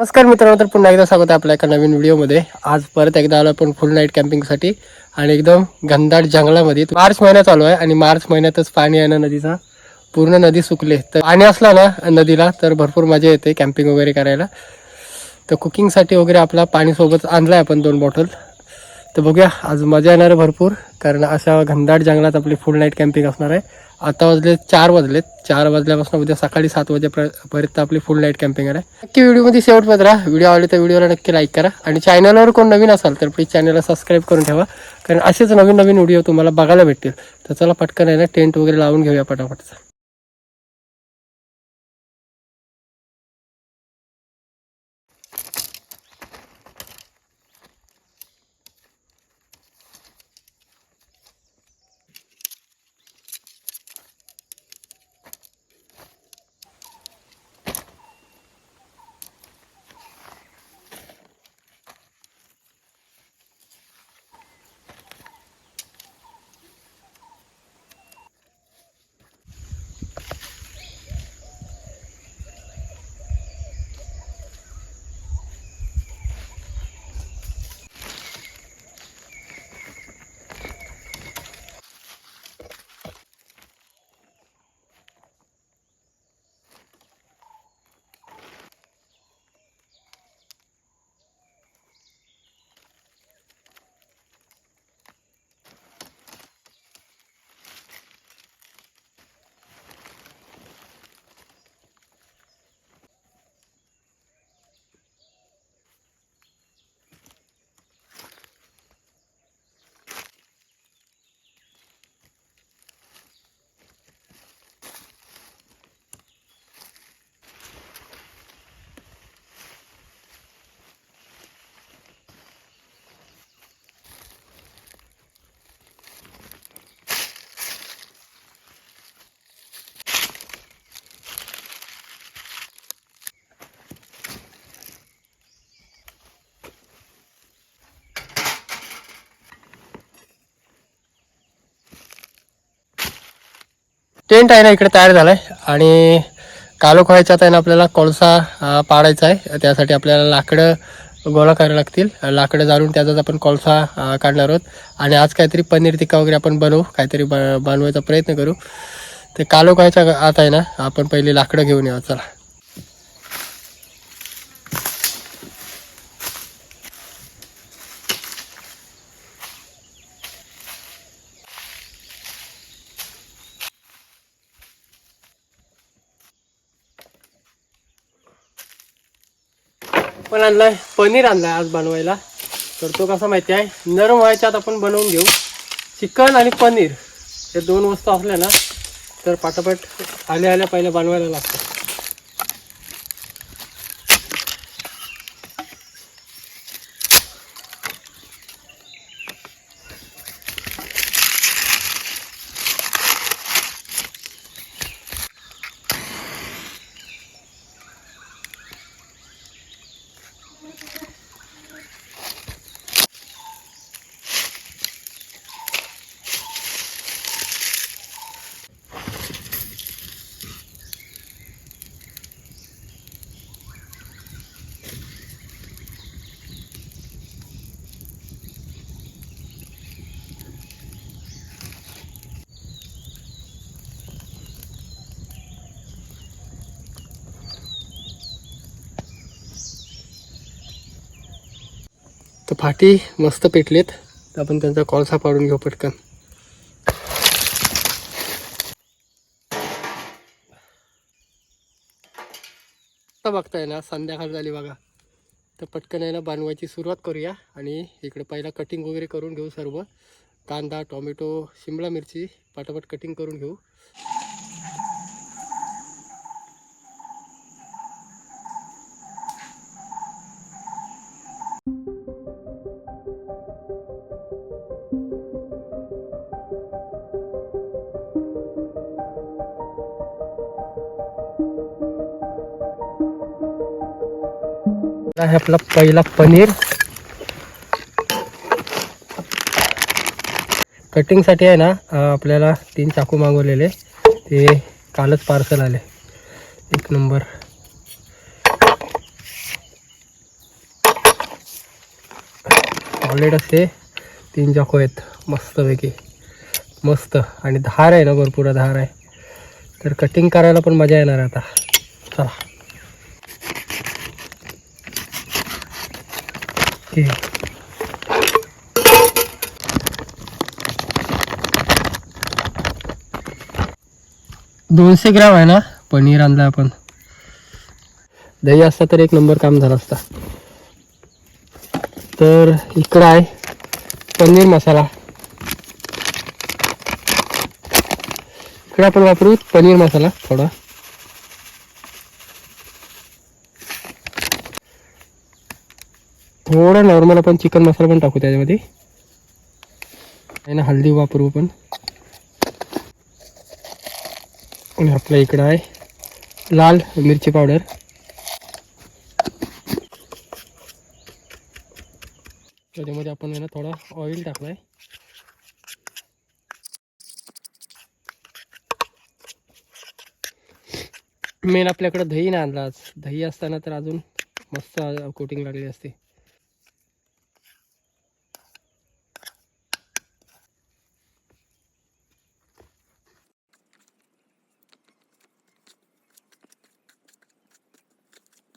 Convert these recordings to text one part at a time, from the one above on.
नमस्कार मित्रांनो तर पुन्हा एकदा स्वागत आहे आपल्या एका नवीन व्हिडिओमध्ये. आज परत एकदा आलो आपण फुल नाईट कॅम्पिंगसाठी आणि एकदम घनदाट जंगलामध्ये. मार्च महिना चालू आहे आणि मार्च महिन्यातच पाणी आहे ना नदीचा. पूर्ण नदी सुकले. तर पाणी असला ना नदीला तर भरपूर मजा येते कॅम्पिंग वगैरे करायला. तर कुकिंगसाठी वगैरे आपला पाणीसोबत आणला आहे आपण दोन बॉटल तर बघूया आज मजा येणार आहे भरपूर कारण अशा घनदाट जंगलात आपली फुल नाईट कॅम्पिंग असणार आहे. आता वाजले चार वाजलेत. चार वाजल्यापासून उद्या सकाळी सात वाजेपर्यंत आपली फुल नाईट कॅम्पिंग आहे. नक्की व्हिडिओमध्ये शेवटपर्यंत राहा व्हिडिओ आवडले तर व्हिडिओला नक्की लाईक करा. आणि चॅनलवर कोण नवीन असाल तर प्लीज चॅनलला सबस्क्राईब करून ठेवा. कारण असेच नवीन नवीन व्हिडिओ तुम्हाला बघायला भेटतील. तर चला पटकन आहे ना टेंट वगैरे लावून घेऊया पटापटचा टेंट आहे ना इकडे तयार झालाय. आणि कालोख व्हायच्यात आहे ना आपल्याला कोळसा पाडायचा आहे. त्यासाठी आपल्याला लाकडं गोळा करायला लागतील. लाकडं जाळून त्याचाच आपण कोळसा काढणार आहोत. आणि आज काहीतरी पनीर टिक्का वगैरे आपण बनवू. काहीतरी ब बनवायचा प्रयत्न करू. ते कालो व्हायच्या आत आहे ना आपण पहिले लाकडं घेऊन येऊ. चला. पण आणलाय पनीर आणलाय आज बनवायला. तर तो कसा माहिती आहे? नरम व्हायच्या आत आपण बनवून घेऊ. चिकन आणि पनीर हे दोन वस्तू असल्या ना तर पाटापाट आल्या आल्या पहिल्या बनवायला लागतं. तर फाटी मस्त पेटलेत. तर आपण त्यांचा कॉलसा पाडून घेऊ पटकन. बघताय ना संध्याकाळ झाली बघा. तर पटकन आहे ना बांधवायची सुरुवात करूया आणि इकडे पहिला कटिंग वगैरे करून घेऊ सर्व. कांदा टोमॅटो शिमला मिरची पाटापट कटिंग करून घेऊ. आहे आपला पहिला पनीर. कटिंगसाठी आहे ना आपल्याला तीन चाकू मागवलेले. ते कालच पार्सल आले. एक नंबर ऑलरेड असे तीन चाकू आहेत. मस्तपैकी. मस्त. आणि धार आहे ना भरपूर धार आहे. तर कटिंग करायला पण मजा येणार आता. चला. ओके दोनशे ग्राम आहे ना? पनीर आणलं आपण. दही असता तर एक नंबर काम झाला असता. तर इकडं आहे पनीर मसाला. इकडं आपण वापरू पनीर मसाला थोडा. थोडा नॉर्मल आपण चिकन मसाला टाकू त्याच्यामध्ये. आहे ना हळदी वापरू पण आणि आपल्या इकडं आहे लाल मिरची पावडर त्याच्यामध्ये आपण ना थोडा ऑइल टाकलाय. मेन आपल्याकडे दही नाही आणला दही असताना तर अजून मस्त कोटिंग असते.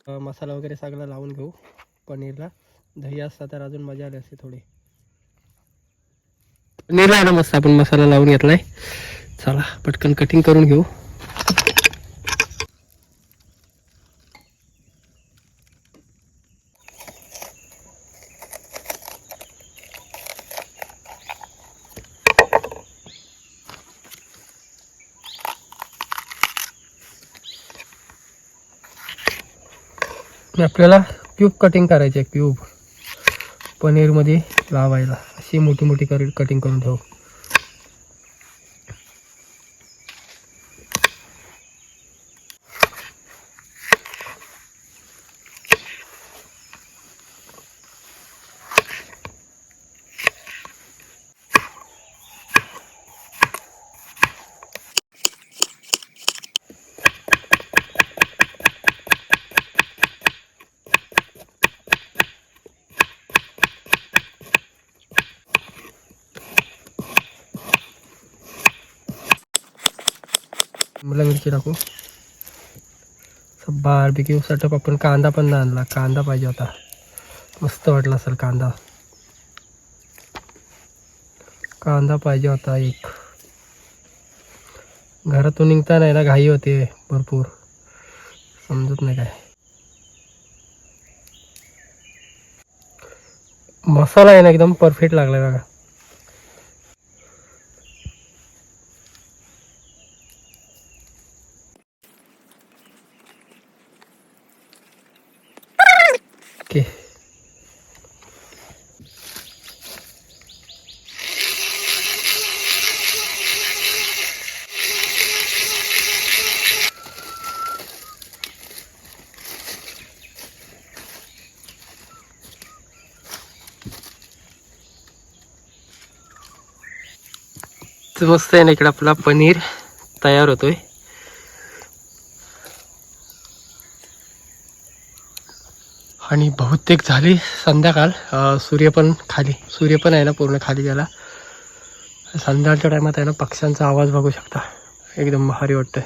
मसाला वगैरे सगळा लावून घेऊ पनीरला. दही असता तर अजून मजा आली असते थोडी. पनीरला आहे ना मस्त आपण मसाला लावून घेतलाय. चला पटकन कटिंग करून घेऊ. आपल्याला क्यूब कटिंग करायचे आहे क्यूब पनीरमध्ये लावायला. अशी मोठी मोठी कर कटिंग करून ठेवू. मला मिरची टाकू. बारबिक्यू सेटअप आपण कांदा पण नाही आणला. कांदा पाहिजे होता. मस्त वाटला असेल कांदा. कांदा पाहिजे होता एक. घरातून निघता नाही ना घाई होते भरपूर. समजत नाही काय. मसाला आहे ना एकदम परफेक्ट लागला बघा. मस्त आहे ना इकडे आपला पनीर तयार होतोय. आणि बहुतेक झाली संध्याकाळ. सूर्य पण खाली सूर्य पण आहे ना पूर्ण खाली गेला. संध्याकाळच्या टायमात आहे ना पक्ष्यांचा आवाज बघू शकता. एकदम भारी वाटतंय.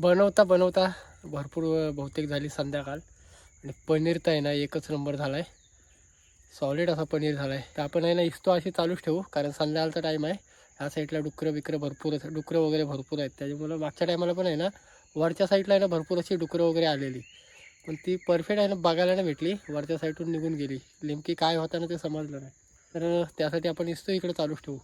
बनवता बनवता भरपूर बहुतेक झाली संध्याकाळ. आणि पनीर तर आहे ना एकच नंबर झाला आहे सॉलिड असा पनीर झाला आहे तर आपण आहे ना इस्तो अशी चालूच ठेवू कारण संध्याकाळचा टाईम आहे. ह्या साईडला डुकरं बिकरं भरपूर डुकरं वगैरे भरपूर आहेत. त्याच्यामुळं मागच्या टायमाला पण आहे ना वरच्या साईडला आहे ना भरपूर अशी डुकरं वगैरे आलेली. पण ती परफेक्ट आहे ना बघायला नाही भेटली. वरच्या साईडून निघून गेली. नेमकी काय होताना ते समजलं नाही. तर त्यासाठी आपण इस्तो इकडे चालूच ठेवू.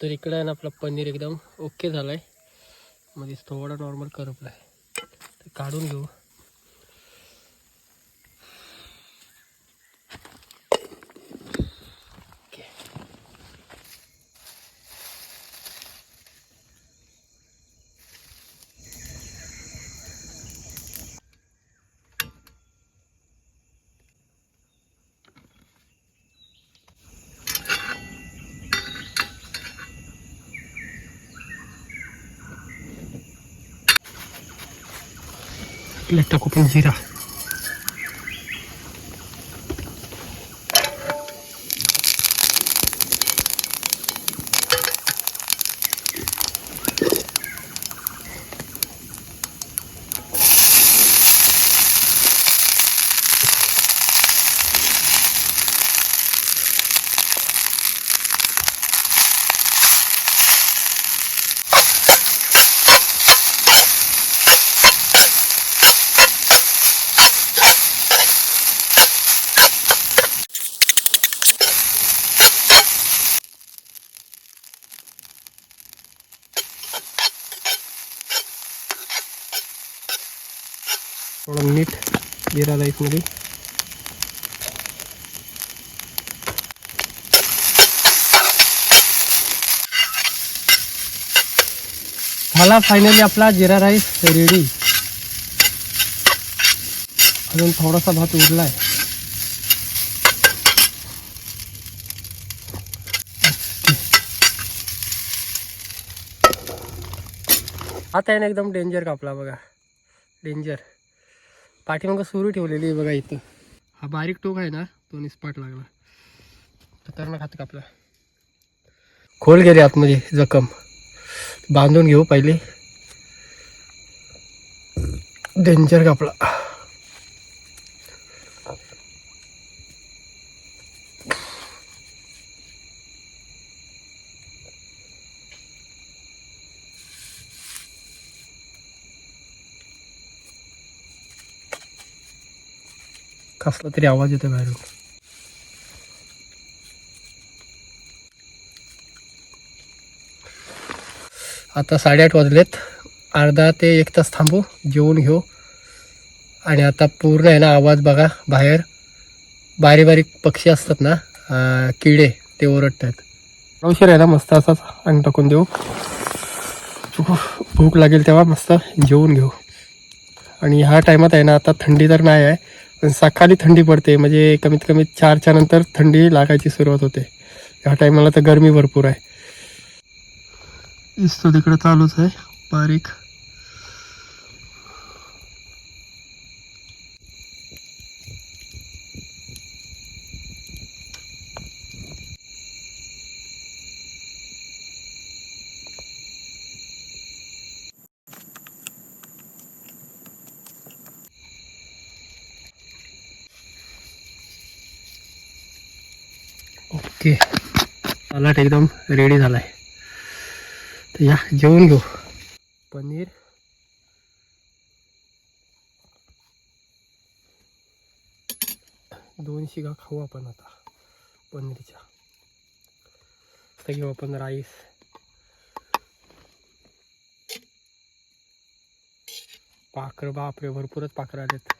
तर इकडं आहे ना आपला पनीर एकदम ओके झाला आहे मध्येच थोडा नॉर्मल करपला आहे ते काढून घेऊ. l'attaccopensierà जिरा राईसमध्ये मला फायनली आपला जिरा राईस रेडी अजून थोडासा भात उरलाय। आता आहे ना एकदम डेंजर कापला बघा। डेंजर पाठीमागं सुरू ठेवलेली आहे बघा इथं. हा बारीक टोक आहे ना तो निस्पाट लागला. खतरनाक हात कापला. खोल गेले आतमध्ये जखम. बांधून घेऊ पहिले. डेंजर कापला. कसला तरी आवाज येतो बाहेरून आता साडेआठ वाजलेत. अर्धा ते एक तास थांबू. जेवून घेऊ. आणि आता पूर्ण आहे ना आवाज बघा बाहेर. बारीक बारीक पक्षी असतात ना किडे ते ओरडत आहेत उशीर आहे ना मस्त असाच अंग टाकून देऊ. भूक लागेल तेव्हा मस्त जेवून घेऊ. आणि ह्या टायमात आहे ना आता थंडी तर नाही आहे. पण सकाळी थंडी पडते म्हणजे कमीत कमी चारच्या नंतर थंडी लागायची सुरुवात होते. ह्या टायमाला तर गरमी भरपूर आहे. इस्तो तिकडे चालूच आहे. बारीक. ओके. सलाड एकदम रेडी झालाय. तर या जेवून घेऊ. पनीर. दोन शिगा खाऊ आपण आता पनीरच्या. आता घेऊ आपण राईस पाखरं बापरे भरपूरच पाखरं आलेत.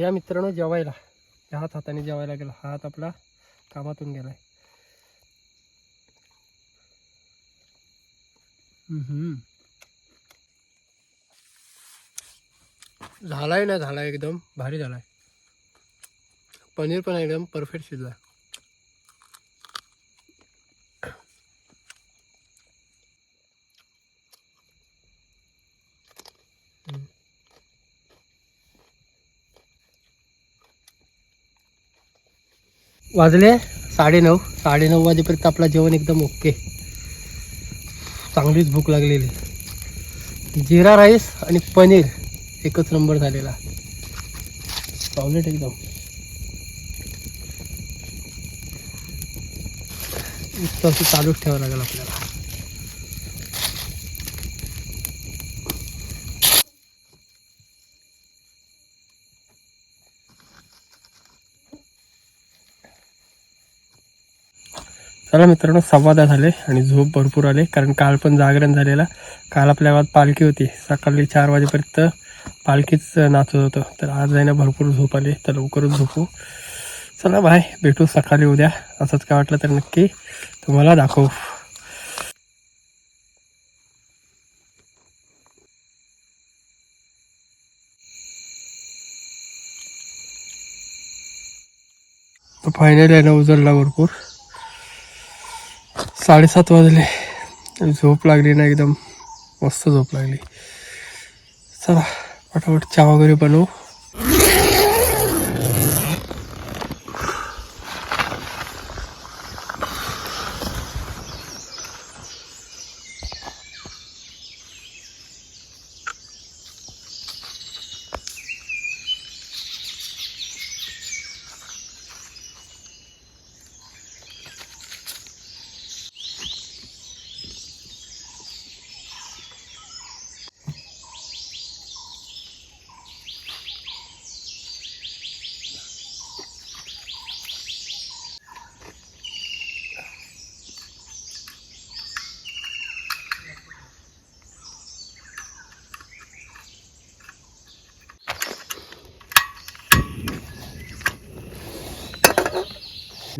या मित्रांनो जेवायला. हात हाताने जेवायला गेला हा हात आपला कामातून गेलाय. झालाय ना झालाय एकदम. भारी झालाय. पनीर पण एकदम परफेक्ट शिजला वाजले साडेनऊ. साडेनऊ वाजेपर्यंत आपला जेवण एकदम ओके. चांगलीच भूक लागलेली. जिरा राईस आणि पनीर एकच नंबर झालेला. ऑमलेट एकदम. चालूच ठेवावं लागेल आपल्याला. चला मित्रांनो संवादा झाले आणि झोप भरपूर आले कारण काल पण जागरण झालेला. काल आपल्या गावात पालखी होती. सकाळी चार वाजेपर्यंत पालखीच नाचत होतं. तर आज आहे ना भरपूर झोप आली. तर लवकरच झोपू. चला बाय भेटू सकाळी उद्या. असंच काय वाटलं तर नक्की तुम्हाला दाखवू. फायनल आहे ना उजळला भरपूर. साडेसात वाजले. झोप लागली ना एकदम. मस्त झोप लागली. चला पटापट चहा वगैरे बनवू.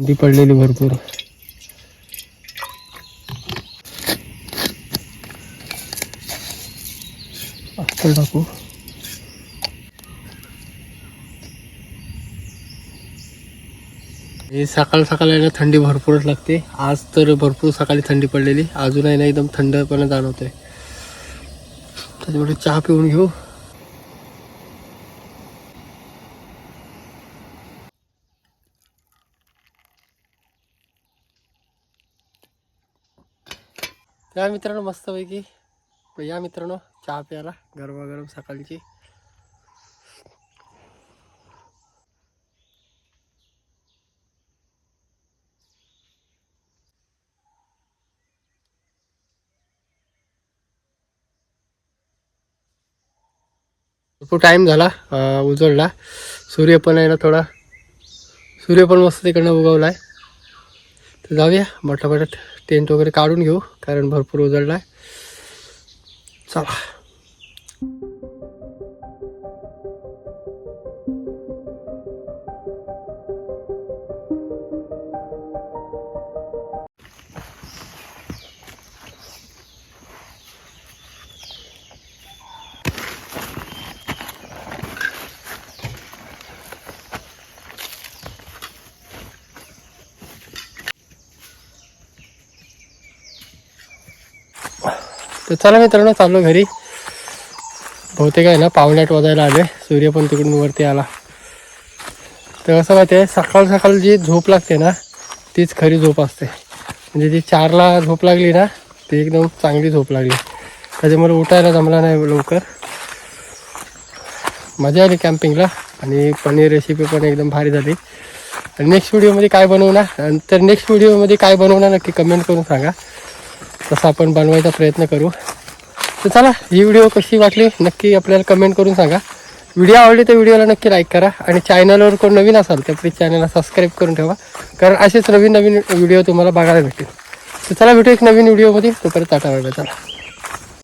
थंडी पडलेली भरपूर. टाकू. हे सकाळ सकाळ आहे ना थंडी भरपूरच लागते. आज तर भरपूर सकाळी थंडी पडलेली. अजून ना एकदम थंडपणा जाणवतोय. त्याच्यामुळे चहा पिऊन घेऊ. त्या मित्रांनो मस्तपैकी. या मित्रांनो चहा प्यायला गरमागरम सकाळची. भरपूर टाईम झाला उजळला. सूर्य पण आहे ना थोडा. सूर्य पण मस्त तिकडनं उगवला आहे तर जाऊया मोठामोठा टेंट वगैरे काढून घेऊ कारण भरपूर उजळला आहे चला. चला मित्रांनो चाललो घरी. बहुतेक आहे ना पावण्यात वाजायला आले. सूर्य पण तिकडून वरती आला. तर कसं माहिती आहे सकाळ सकाळ जी झोप लागते ना तीच खरी झोप असते. म्हणजे जी चारला झोप लागली ना ती एकदम चांगली झोप लागली. त्याच्यामुळे उठायला जमला नाही लवकर. मजा आली कॅम्पिंगला आणि पनीर रेसिपी पण एकदम भारी झाली. नेक्स्ट व्हिडिओमध्ये काय बनवणार? तर नेक्स्ट व्हिडिओमध्ये काय बनवणार नक्की कमेंट करून सांगा. तसं आपण बनवायचा प्रयत्न करू. तर चला ही व्हिडिओ कशी वाटली नक्की आपल्याला कमेंट करून सांगा. व्हिडिओ आवडली तर व्हिडिओला नक्की लाईक करा आणि चॅनलवर कोण नवीन असाल तर प्लीज चॅनलला सबस्क्राईब करून ठेवा. कारण असेच नवीन नवीन व्हिडिओ तुम्हाला बघायला भेटेल तर चला भेटू एक नवीन व्हिडिओमध्ये तोपर्यंत टाटा बाय. चला.